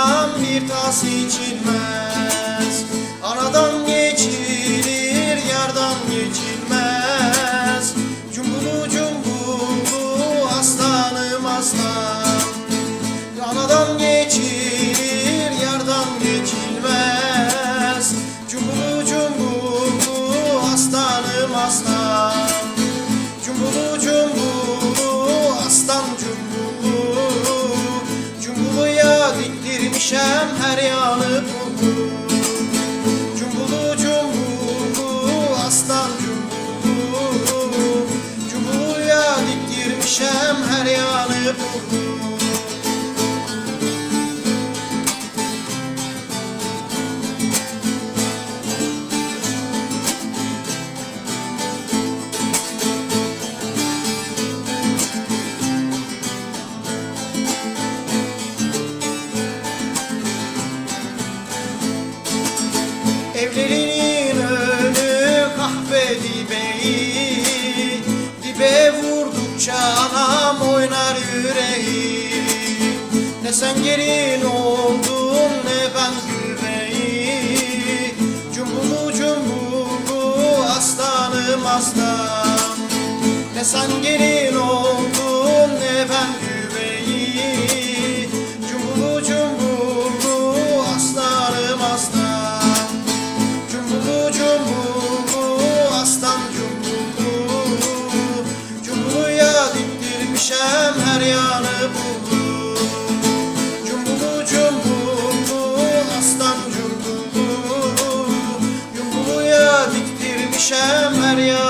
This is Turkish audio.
Anam bir tas içilmez. Anadan Evlerinin önü kahve dibeği Dibe vurdukça anam oynar yüreği. Ne sen gelin oldun ne ben güveyi Cumbulu cumbulu aslanım aslan. Ne sen gelin oldun Şemer ya